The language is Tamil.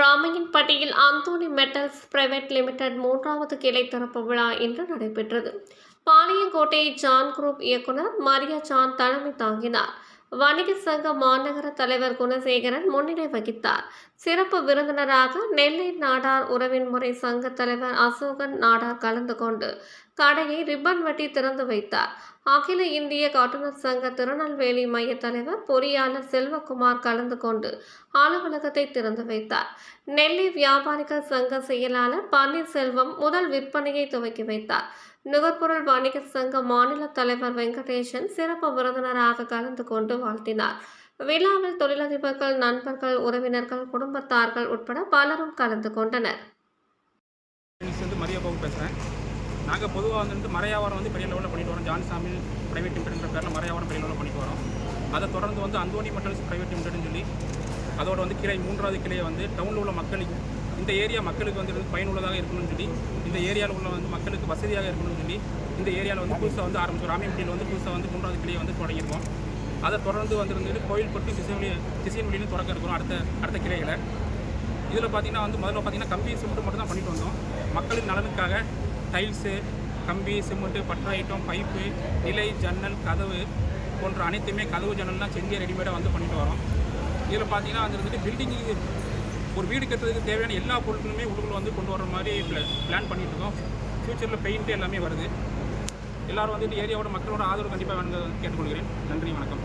ராமையன்பட்டியில் அந்தோனி மெட்டல்ஸ் பிரைவேட் லிமிடெட் மூன்றாவது கிளை திறப்பு விழா இன்று நடைபெற்றது. பாளையங்கோட்டை ஜான் குரூப் இயக்குனர் மரியா ஜான் தலைமை தாங்கினார். வணிக சங்க மாநகர தலைவர் குணசேகரன் முன்னிலை வகித்தார். சிறப்பு விருந்தினராக நெல்லை நாடார் உறவின் முறை சங்க தலைவர் அசோகன் நாடார் கலந்து கொண்டு கடையை ரிப்பன் வெட்டி திறந்து வைத்தார். அகில இந்திய காட்டுநர் சங்க திருநெல்வேலி மைய தலைவர் பொறியாளர் செல்வகுமார் கலந்து கொண்டு அலுவலகத்தை திறந்து வைத்தார். நெல்லை வியாபாரிகள் சங்க செயலாளர் பன்னீர்செல்வம் முதல் விற்பனையை துவக்கி வைத்தார். நுகர்பொருள் வணிக சங்க மாநில தலைவர் வெங்கடேசன் சிறப்பு விருந்தினராக கலந்து கொண்டு வாழ்த்தினார். விழாவில் தொழிலதிபர்கள் நண்பர்கள் உறவினர்கள் குடும்பத்தார்கள் உட்பட பலரும் கலந்து கொண்டனர். வந்து பேசுகிறேன் நாங்கள் பொதுவாக வந்துட்டு மறையாவாரம் வந்து பெரிய லெவலில் பண்ணிட்டு வரோம். ஜான் சாமில் ப்ரைவேட் லிமிடெட்ன்ற பேரில் மறையாவாரம் பெரிய லெவலில் பண்ணிட்டு வரோம். அதை தொடர்ந்து வந்து அந்தோனி மெட்டல்ஸ் ப்ரைவேட் லிமிடெட்னு சொல்லி அதோட வந்து கிளை மூன்றாவது கிளையை வந்து டவுனில் உள்ள மக்களுக்கு இந்த ஏரியா மக்களுக்கு வந்து பயனுள்ளதாக இருக்கணும்னு சொல்லி இந்த ஏரியாவில் உள்ள வந்து மக்களுக்கு வசதியாக இருக்கணும்னு சொல்லி இந்த ஏரியாவில் வந்து புதுசாக வந்து ஆரம்பிச்சோம். ராமியம்பட்டியில் வந்து புதுசாக வந்து மூன்றாவது கிளையை வந்து தொடங்கியிருக்கோம். அதை தொடர்ந்து வந்து கோயில்பட்டு திசைவெளி திசையன்வெளியிலும் தொடக்க இருக்கிறோம் அடுத்த அடுத்த கிளைகளை இதில் பார்த்தீங்கன்னா வந்து முதல்ல பார்த்தீங்கன்னா கம்பி சிமெண்ட் மட்டும் தான் பண்ணிட்டு வந்தோம். மக்களின் நலனுக்காக டைல்ஸு கம்பி சிமெண்ட்டு பட்டை ஐட்டம் பைப்பு நிலை ஜன்னல் கதவு போன்ற அனைத்துமே கதவு ஜன்னல்லாம் செஞ்சு ரெடிமேடாக வந்து பண்ணிட்டு வரோம். இதில் பார்த்தீங்கன்னா அது வந்துட்டு பில்டிங்கு ஒரு வீடு கட்டுறதுக்கு தேவையான எல்லா பொருட்களுமே உள்ளுக்குள்ள வந்து கொண்டு வர மாதிரி பிளான் பண்ணிட்டு இருக்கோம். ஃப்யூச்சரில் பெயிண்ட்டு எல்லாமே வருது. எல்லாரும் வந்துட்டு ஏரியாவோட மக்களோட ஆதரவு கண்டிப்பாக வேணுங்க கேட்டுக்கொள்கிறேன். நன்றி வணக்கம்.